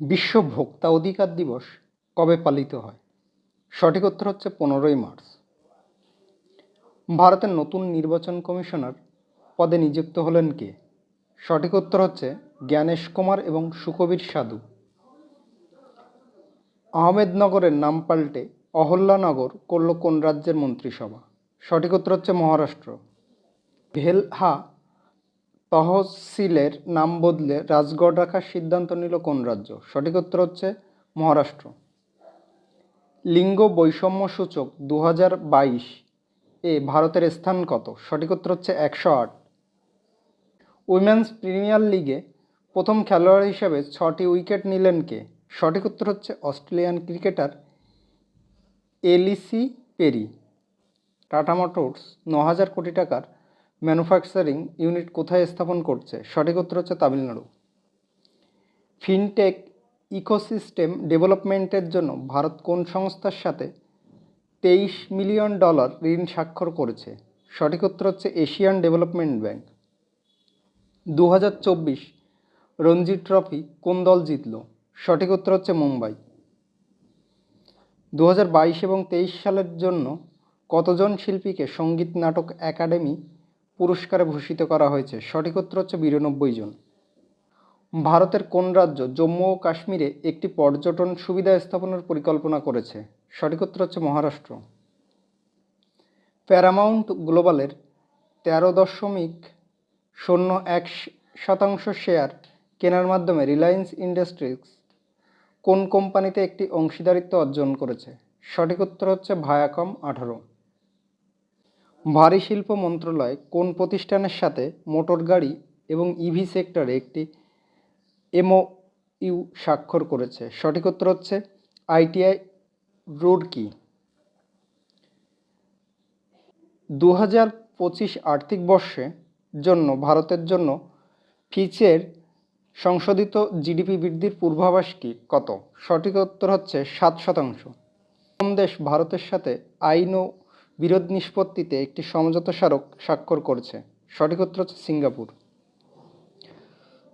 বিশ্ব ভোক্তা অধিকার দিবস কবে পালিত হয়? সঠিক উত্তর হচ্ছে পনেরোই মার্চ। ভারতের নতুন নির্বাচন কমিশনার পদে নিযুক্ত হলেন কে? সঠিক উত্তর হচ্ছে জ্ঞানেশ কুমার এবং সুকবীর সাধু। আহমেদনগরের নাম পাল্টে অহল্যানগর করল কোন রাজ্যের মন্ত্রিসভা? সঠিক উত্তর হচ্ছে মহারাষ্ট্র। ভেলহা তহসিলের নাম বদলে রাজগড় রাখার সিদ্ধান্ত নিল কোন রাজ্য? সঠিক উত্তর হচ্ছে মহারাষ্ট্র। লিঙ্গ বৈষম্য সূচক দু হাজার বাইশ এ ভারতের স্থান কত? সঠিক উত্তর হচ্ছে একশো আট। উইমেন্স প্রিমিয়ার লিগে প্রথম খেলোয়াড় হিসেবে ছটি উইকেট নিলেন কে? সঠিক উত্তর হচ্ছে Australian cricketer Ellyse Perry. Tata Motors ন হাজার কোটি টাকার ম্যানুফ্যাকচারিং ইউনিট কোথায় স্থাপন করছে? সঠিক উত্তর হচ্ছে তামিলনাড়ু। ফিনটেক ইকোসিস্টেম ডেভেলপমেন্টের জন্য ভারত কোন সংস্থার সাথে তেইশ মিলিয়ন ডলার ঋণ স্বাক্ষর করেছে? সঠিক উত্তর হচ্ছে এশিয়ান ডেভেলপমেন্ট ব্যাংক। দু হাজার চব্বিশ রঞ্জি ট্রফি কোন দল জিতল? সঠিক উত্তর হচ্ছে মুম্বাই। দু হাজার বাইশ এবং তেইশ সালের জন্য কতজন শিল্পীকে সংগীত নাটক একাডেমি পুরস্কারে ভূষিত করা হয়েছে। সঠিক উত্তর হচ্ছে বিরানব্বই জন। ভারতের কোন রাজ্য জম্মু ও কাশ্মীরে একটি পর্যটন সুবিধা স্থাপনের পরিকল্পনা করেছে? সঠিক উত্তর হচ্ছে মহারাষ্ট্র। প্যারামাউন্ট গ্লোবালের তেরো দশমিক শূন্য এক শতাংশ শেয়ার কেনার মাধ্যমে রিলায়েন্স ইন্ডাস্ট্রিজ কোন কোম্পানিতে একটি অংশীদারিত্ব অর্জন করেছে? সঠিক উত্তর হচ্ছে ভায়াকম আঠারো। ভারী শিল্প মন্ত্রণালয় কোন প্রতিষ্ঠানের সাথে মোটর গাড়ি এবং ইভি সেক্টরে একটি এমওইউ স্বাক্ষর করেছে? সঠিক উত্তর হচ্ছে আইটিআই রুড়কি দু হাজার পঁচিশ আর্থিক বর্ষে জন্য, ভারতের জন্য ফিচের সংশোধিত জিডিপি বৃদ্ধির পূর্বাভাস কি? কত? সঠিক উত্তর হচ্ছে সাত শতাংশ। কোন দেশ ভারতের সাথে আইন ও বিরোধ নিষ্পত্তিতে একটি সমঝোতা স্মারক স্বাক্ষর করেছে। সঠিক উত্তর হচ্ছে সিঙ্গাপুর।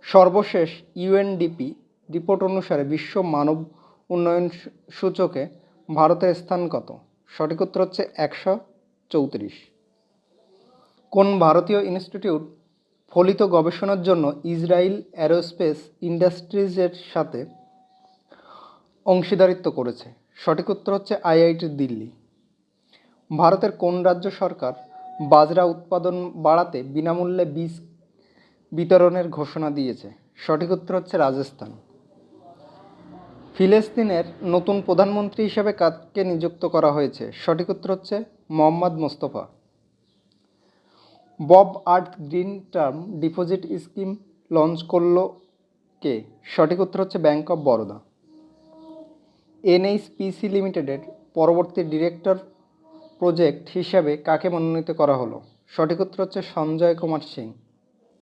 সর্বশেষ ইউএনডিপি রিপোর্ট অনুসারে বিশ্ব মানব উন্নয়ন সূচকে ভারতের স্থান কত? সঠিক উত্তর হচ্ছে একশো চৌত্রিশ। কোন ভারতীয় ইনস্টিটিউট ফলিত গবেষণার জন্য ইসরায়েল অ্যারোস্পেস ইন্ডাস্ট্রিজের সাথে অংশীদারিত্ব করেছে? সঠিক উত্তর হচ্ছে আইআইটি দিল্লি। ভারতের কোন রাজ্য সরকার বাজরা উৎপাদন বাড়াতে বিনামূল্যে বীজ বিতরণের ঘোষণা দিয়েছে? সঠিক উত্তর হচ্ছে রাজস্থান। ফিলিস্তিনের নতুন প্রধানমন্ত্রী হিসেবে কাকে নিযুক্ত করা হয়েছে? সঠিক উত্তর হচ্ছে Mohammad Mostafa. BOB earth green term deposit scheme launch করল কে? সঠিক উত্তর হচ্ছে ব্যাংক অফ বরোদা। এনএইচপিসি লিমিটেডের পরবর্তী ডিরেক্টর প্রজেক্ট হিসাবে কাকে মনোনীত করা হলো? সঠিক উত্তর হচ্ছে সঞ্জয় কুমার সিং।